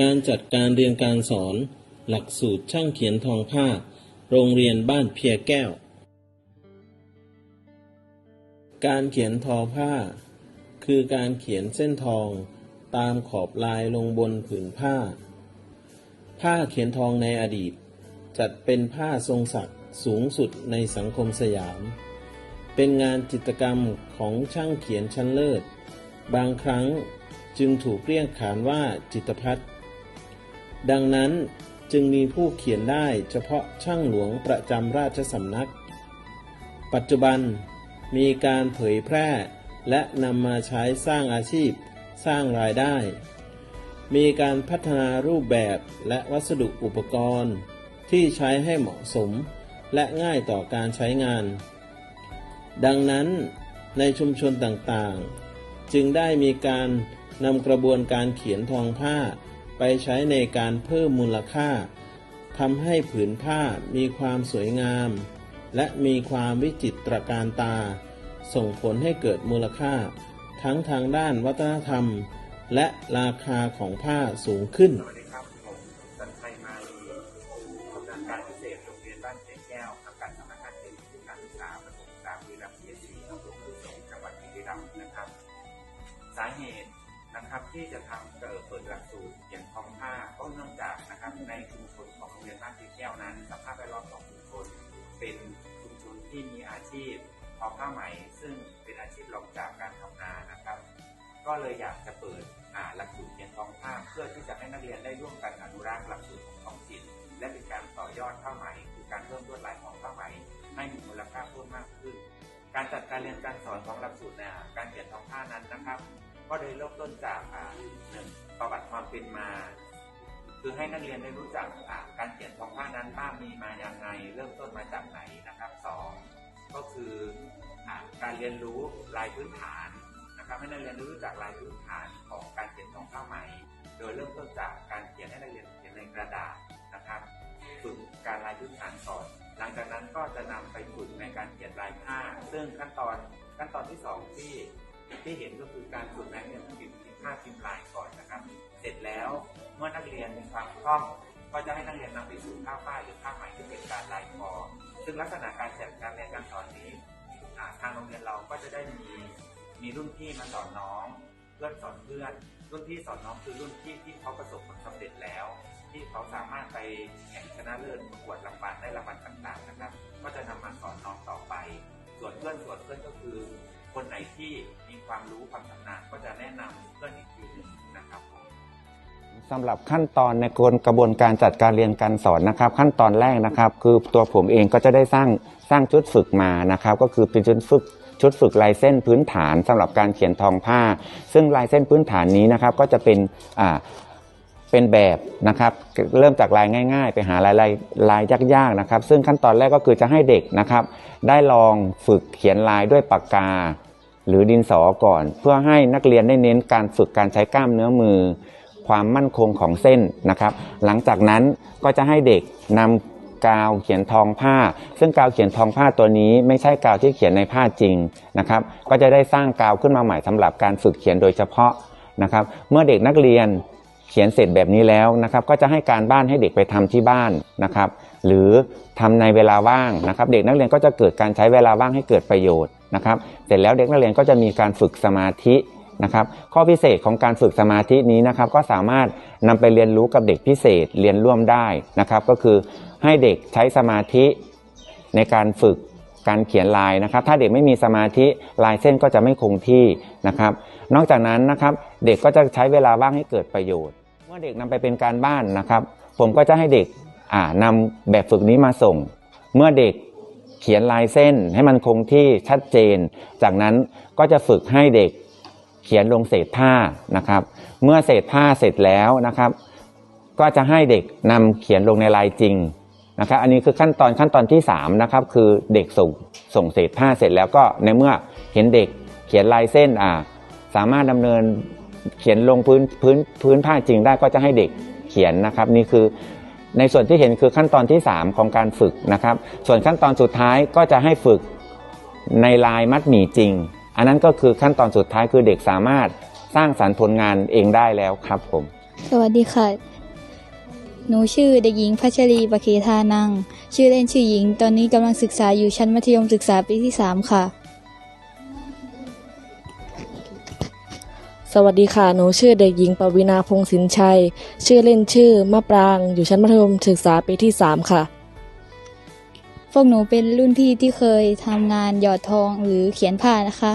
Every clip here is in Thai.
การจัดการเรียนการสอน หลักสูตรช่างเขียนทองผ้า โรงเรียนบ้านเพียแก้ว การเขียนทอผ้า คือการเขียนเส้นทอง ตามขอบลายลงบนผืนผ้า ผ้าเขียนทองในอดีต จัดเป็นผ้าทรงศักดิ์สูงสุดในสังคมสยาม เป็นงานจิตรกรรมของช่างเขียนชั้นเลิศ บางครั้งจึงถูกเรียกขานว่าจิตพัฒน์ ดังนั้นจึงมีผู้เขียนได้เฉพาะช่างหลวงประจำราชสำนัก ปัจจุบันมีการเผยแพร่และนำมาใช้สร้างอาชีพ สร้างรายได้ มีการพัฒนารูปแบบและวัสดุอุปกรณ์ ที่ใช้ให้เหมาะสมและง่ายต่อการใช้งาน ดังนั้นในชุมชนต่างๆ จึงได้มีการนำกระบวนการเขียนทองผ้า ไปใช้ในการเพิ่มมูลค่าทำให้ผืนผ้ามีความสวยงาม และมีความวิจิตรการตา ส่งผลให้เกิดมูลค่า ทั้งทางด้านวัฒนธรรม และราคาของผ้าสูงขึ้น ที่จะทำเกิดเปิดหลักสูตรเขียนทองผ้าก็เนื่องจากนะครับในชุมชนของโรงเรียนบ้านเจ๊แก้วนั้น สภาพแวดล้อมของชุมชนเป็นชุมชนที่มีอาชีพทอผ้าไหม ซึ่งเป็นอาชีพรองจากการทำนานะครับ ก็เลยอยากจะเปิดหลักสูตรเขียนทองผ้าเพื่อที่จะให้นักเรียนได้ร่วมกันอนุรักษ์หลักสูตรของท้องถิ่นและเป็นการต่อยอดผ้าไหมคือการเพิ่มลวดลายของผ้าไหมให้มีมูลค่าเพิ่มมากขึ้น การจัดการเรียนการสอนของหลักสูตรเนี่ยการเขียนทองผ้านั้นนะครับ ก็ได้เริ่มต้นจากอ่าหนึ่งประวัติความเป็นมา คือให้นักเรียนได้รู้จักอ่าการเขียนทองผ้านั้นผ้ามีมาอย่างไง เริ่มต้นมาจากไหนนะครับสองก็คืออาการเรียนรู้ลายพื้นฐานนะครับให้นักเรียนรู้จักลายพื้นฐานของการเขียนทองผ้าไหม โดยเริ่มต้นจากการเขียนให้นักเรียนเขียนในกระดาษนะครับฝึกการลายพื้นฐานก่อนหลังจากนั้นก็จะนำไปฝึกในการเขียนลายผ้า ซึ่งขั้นตอนขั้นตอนที่สองที่ ที่เห็นก็คือการฝึกนักเรียนพิมพ์พิมพ์ผ้าพิมพ์ลายก่อนนะครับ เสร็จแล้วเมื่อนักเรียนมีความคล่องก็จะให้นักเรียนนำไปสู่ผ้าฝ้ายหรือผ้าไหมที่เป็นการลายคอซึ่งลักษณะการจัดการเรียนการสอนนี้ทางโรงเรียนเราก็จะได้มีมีรุ่นพี่มาสอนน้องเพื่อนสอนเพื่อน รุ่นพี่สอนน้องคือรุ่นพี่ที่เขาประสบผลสำเร็จแล้ว ที่เขาสามารถไปแข่งชนะเลิศประกวดรางวัลได้รางวัลต่างๆนะครับ ที่มีความรู้ความชำนาญก็จะแนะนำเพื่อนอีกทีหนึ่งนะครับผม สำหรับขั้นตอนในกระบวนการจัดการเรียนการสอนนะครับ ขั้นตอนแรกนะครับ คือตัวผมเองก็จะได้สร้างสร้างชุดฝึกมานะครับ ก็คือเป็นชุดฝึกชุดฝึกลายเส้นพื้นฐานสำหรับการเขียนทองผ้า ซึ่งลายเส้นพื้นฐานนี้นะครับก็จะเป็นอ่าเป็นแบบนะครับเริ่มจากลายง่าย ๆ ไปหาลายลายลายยากๆนะครับ ซึ่งขั้นตอนแรกก็คือจะให้เด็กนะครับ ได้ลองฝึกเขียนลายด้วยปากกา หรือดินสอก่อน เพื่อให้นักเรียนได้เน้นการฝึกการใช้กล้ามเนื้อมือ ความมั่นคงของเส้นนะครับ หลังจากนั้นก็จะให้เด็กนำกาวเขียนทองผ้า ซึ่งกาวเขียนทองผ้าตัวนี้ไม่ใช่กาวที่เขียนในผ้าจริงนะครับ ก็จะได้สร้างกาวขึ้นมาใหม่สำหรับการฝึกเขียนโดยเฉพาะนะครับ เมื่อเด็กนักเรียนเขียนเสร็จแบบนี้แล้วนะครับ ก็จะให้การบ้านให้เด็กไปทำที่บ้านนะครับ หรือทำในเวลาว่างนะครับ เด็กนักเรียนก็จะเกิดการใช้เวลาว่างให้เกิดประโยชน์นะครับ เสร็จแล้วเด็กนักเรียนก็จะมีการฝึกสมาธินะครับ ข้อพิเศษของการฝึกสมาธินี้นะครับ ก็สามารถนำไปเรียนรู้กับเด็กพิเศษเรียนร่วมได้นะครับ ก็คือให้เด็กใช้สมาธิในการฝึกการเขียนลายนะครับ ถ้าเด็กไม่มีสมาธิลายเส้นก็จะไม่คงที่นะครับ นอกจากนั้นนะครับเด็กก็จะใช้เวลาว่างให้เกิดประโยชน์ เมื่อเด็กนำไปเป็นการบ้านนะครับ ผมก็จะให้เด็ก นำแบบฝึกนี้มาส่ง เมื่อเด็กเขียนลายเส้นให้มันคงที่ชัดเจน จากนั้นก็จะฝึกให้เด็กเขียนลงเศษผ้านะครับ เมื่อเศษผ้าเสร็จแล้วนะครับ ก็จะให้เด็กนำเขียนลงในลายจริงนะครับ อันนี้คือขั้นตอนขั้นตอนที่3นะครับคือเด็กส่งส่งเศษผ้าเสร็จแล้วก็ในเมื่อเห็นเด็กเขียนลายเส้นอ่าสามารถดำเนินเขียนลงพื้นพื้นพื้นผ้าจริงได้ก็จะให้เด็กเขียนนะครับ นี่คือ ในส่วนที่เห็นคือขั้นตอนที่ 3 ของการฝึกนะครับ ส่วนขั้นตอนสุดท้ายก็จะให้ฝึกในลายมัดหมี่จริง อันนั้นก็คือขั้นตอนสุดท้ายคือเด็กสามารถสร้างสรรค์ผลงานเองได้แล้วครับผม สวัสดีค่ะ หนูชื่อเด็กหญิงพัชรีปะเคทานัง ชื่อเล่นชื่อหญิง ตอนนี้กำลังศึกษาอยู่ชั้นมัธยมศึกษาปีที่สามค่ะ สวัสดีค่ะ หนูชื่อเด็กหญิงปวีนาพงศินชัย ชื่อเล่นชื่อมะปราง อยู่ชั้นมัธยมศึกษาปีที่สามค่ะ พวกหนูเป็นรุ่นพี่ที่เคยทำงานหยอดทองหรือเขียนผ้านะคะ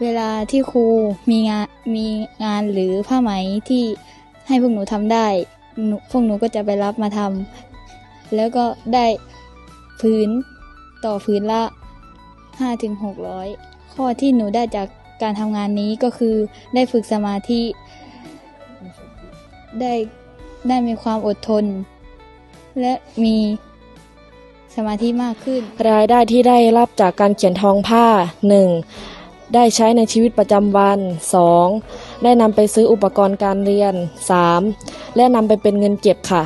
เวลาที่ครูมีงานมีงานหรือผ้าไหมที่ให้พวกหนูทำได้ พวกหนูก็จะไปรับมาทำแล้วก็ได้พื้นต่อพื้นละ5ถึง600 ข้อที่หนูได้จากการทำงานนี้ก็คือได้ฝึกสมาธิ ได้ได้มีความอดทน และมีสมาธิมากขึ้น รายได้ที่ได้รับจากการเขียนทองผ้า 1. ได้ใช้ในชีวิตประจำวัน 2. ได้นำไปซื้ออุปกรณ์การเรียน 3. และนำไปเป็นเงินเก็บค่ะ